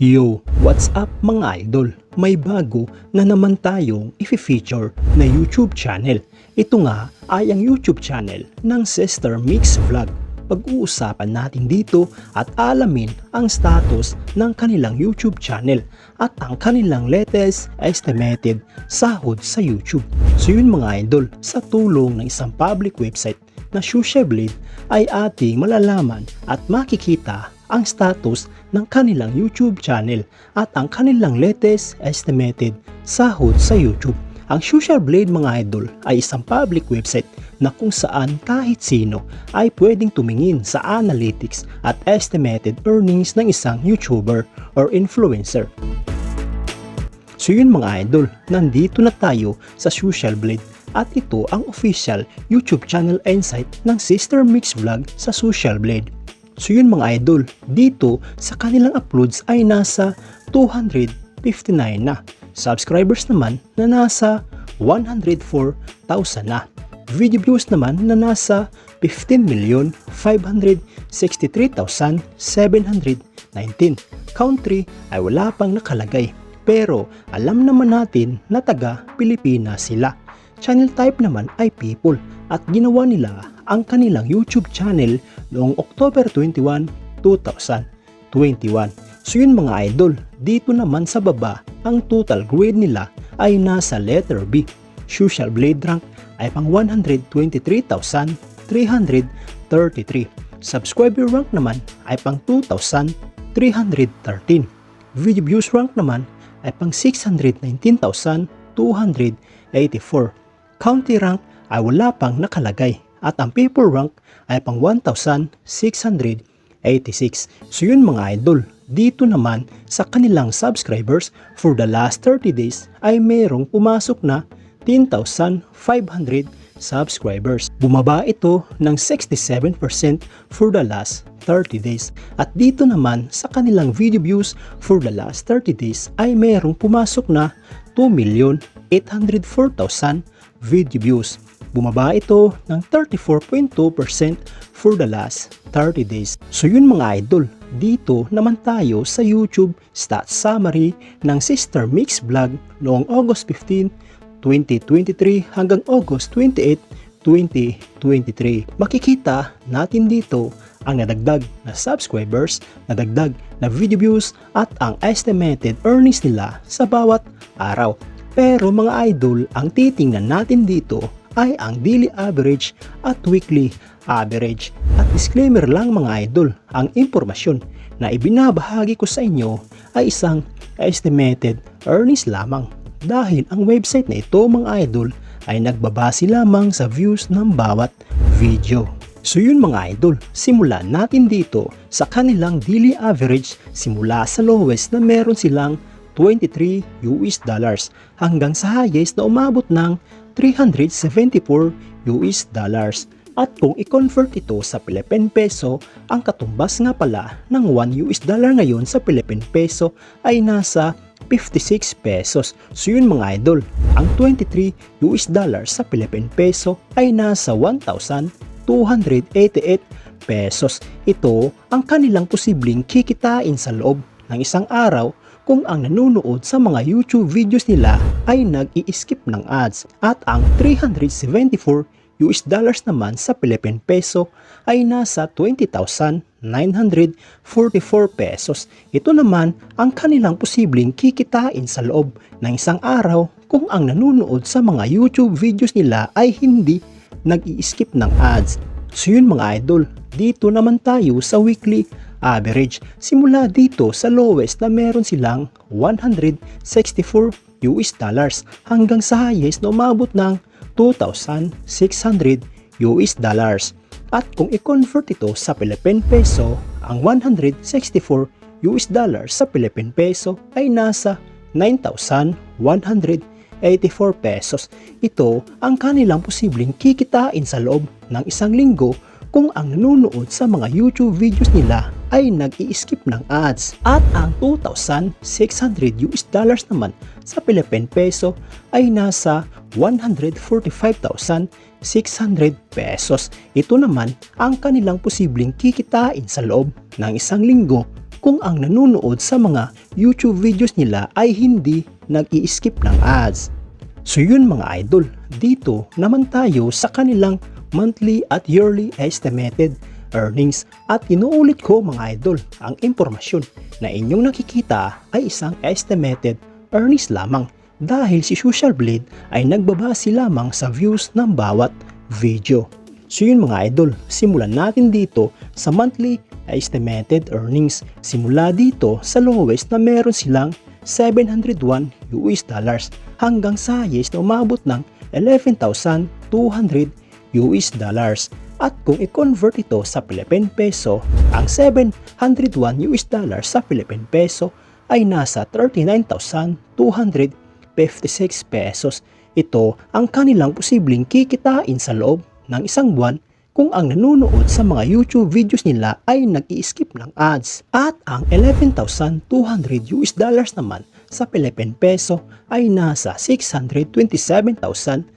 Yo, what's up mga idol? May bago na naman tayong i-feature na YouTube channel. Ito nga ay ang YouTube channel ng Sister Mix Vlog. Pag-uusapan natin dito at alamin ang status ng kanilang YouTube channel at ang kanilang latest estimated sahod sa YouTube. So yun mga idol, sa tulong ng isang public website na Shushablade ay ating malalaman at makikita ang status ng kanilang YouTube channel at ang kanilang latest estimated sahod sa YouTube. Ang Social Blade mga idol ay isang public website na kung saan kahit sino ay pwedeng tumingin sa analytics at estimated earnings ng isang YouTuber or influencer. So yun mga idol, nandito na tayo sa Social Blade at ito ang official YouTube channel insight ng Sister Mix Vlog sa Social Blade. So yun mga idol, dito sa kanilang uploads ay nasa 259 na. Subscribers naman na nasa 104,000 na. Video views naman na nasa 15,563,719. Country ay wala pang nakalagay pero alam naman natin na taga Pilipinas sila. Channel type naman ay people at ginawa nila ang kanilang YouTube channel noong October 21, 2021. So yun mga idol, dito naman sa baba, ang total grade nila ay nasa letter B. Social Blade rank ay pang 123,333. Subscriber rank naman ay pang 2,313. Video views rank naman ay pang 619,284. County rank ay wala pang nakalagay at ang paper rank ay pang 1,686. So yun mga idol, dito naman sa kanilang subscribers for the last 30 days ay merong pumasok na 10,500 subscribers. Bumaba ito ng 67% for the last 30 days. At dito naman sa kanilang video views for the last 30 days ay merong pumasok na 2,804,000 video views. Bumaba ito ng 34.2% for the last 30 days. So yun mga idol, dito naman tayo sa YouTube stats summary ng Sister Mix Vlog noong August 15, 2023 hanggang August 28, 2023. Makikita natin dito ang nadagdag na subscribers, nadagdag na video views at ang estimated earnings nila sa bawat araw. Pero mga idol, ang titingnan natin dito ay ang daily average at weekly average. At disclaimer lang mga idol, ang impormasyon na ibinabahagi ko sa inyo ay isang estimated earnings lamang dahil ang website na ito mga idol ay nagbabase lamang sa views ng bawat video. So yun mga idol, simulan natin dito sa kanilang daily average simula sa lowest na meron silang 23 US dollars hanggang sa highest na umabot ng 374 US dollars. At kung i-convert ito sa Philippine Peso, ang katumbas nga pala ng 1 US dollar ngayon sa Philippine Peso ay nasa 56 pesos. So yun mga idol, ang 23 US dollars sa Philippine Peso ay nasa 1,288 pesos. Ito ang kanilang posibleng kikitain sa loob ng isang araw kung ang nanonood sa mga YouTube videos nila ay nag-i-skip ng ads at ang 374 US dollars naman sa Philippine Peso ay nasa 20,944 pesos. Ito naman ang kanilang posibleng kikitain sa loob ng isang araw kung ang nanonood sa mga YouTube videos nila ay hindi nag-i-skip ng ads. So yun mga idol, dito naman tayo sa weekly average. Simula dito sa lowest na meron silang 164 US dollars hanggang sa highest na umabot ng 2,600 US dollars. At kung i-convert ito sa Philippine Peso, ang 164 US dollars sa Philippine Peso ay nasa 9,184 pesos. Ito ang kanilang posibleng kikitain sa loob ng isang linggo kung ang nanonood sa mga YouTube videos nila ay nag-i-skip ng ads. At ang 2,600 US dollars naman sa Philippine Peso ay nasa 145,600 pesos. Ito naman ang kanilang posibleng kikitain sa loob ng isang linggo kung ang nanonood sa mga YouTube videos nila ay hindi nag-i-skip ng ads. So yun mga idol, dito naman tayo sa kanilang monthly at yearly estimated earnings at inuulit ko mga idol ang impormasyon na inyong nakikita ay isang estimated earnings lamang dahil si Social Blade ay nagbabase lamang sa views ng bawat video. So yun mga idol, simulan natin dito sa monthly estimated earnings. Simula dito sa lowest na meron silang 701 US dollars hanggang sa highest na umabot ng 11,200 US dollars. At kung i-convert ito sa Philippine Peso, ang 701 US dollars sa Philippine Peso ay nasa 39,256 pesos. Ito ang kanilang posibleng kikitain sa loob ng isang buwan kung ang nanonood sa mga YouTube videos nila ay nag-i-skip ng ads. At ang 11,200 US dollars naman sa Philippine Peso ay nasa 627,200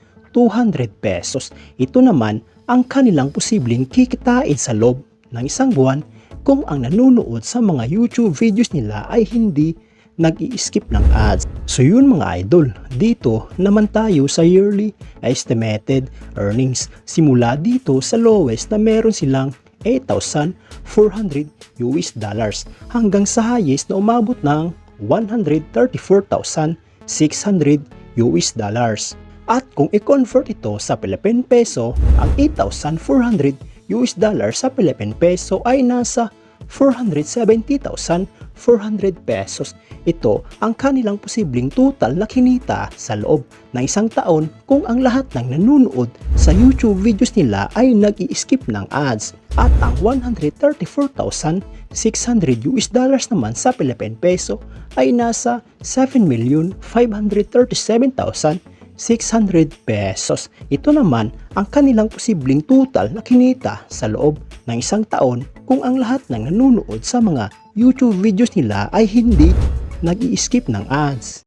pesos. Ito naman ang kanilang posibleng kikitain sa loob ng isang buwan kung ang nanonood sa mga YouTube videos nila ay hindi nag-i-skip ng ads. So yun mga idol, dito naman tayo sa yearly estimated earnings. Simula dito sa lowest na meron silang 8,400 US dollars hanggang sa highest na umabot ng 134,600 US dollars. At kung i-convert ito sa Philippine Peso, ang 8,400 US dollars sa Philippine Peso ay nasa 470,400 pesos. Ito ang kanilang posibleng total na kinita sa loob ng isang taon kung ang lahat ng nanonood sa YouTube videos nila ay nag-i-skip ng ads. At ang 134,600 US dollars naman sa Philippine Peso ay nasa 7,537,600 pesos. Ito naman ang kanilang posibleng total na kinita sa loob ng isang taon kung ang lahat ng nanonood sa mga YouTube videos nila ay hindi nag-i-skip ng ads.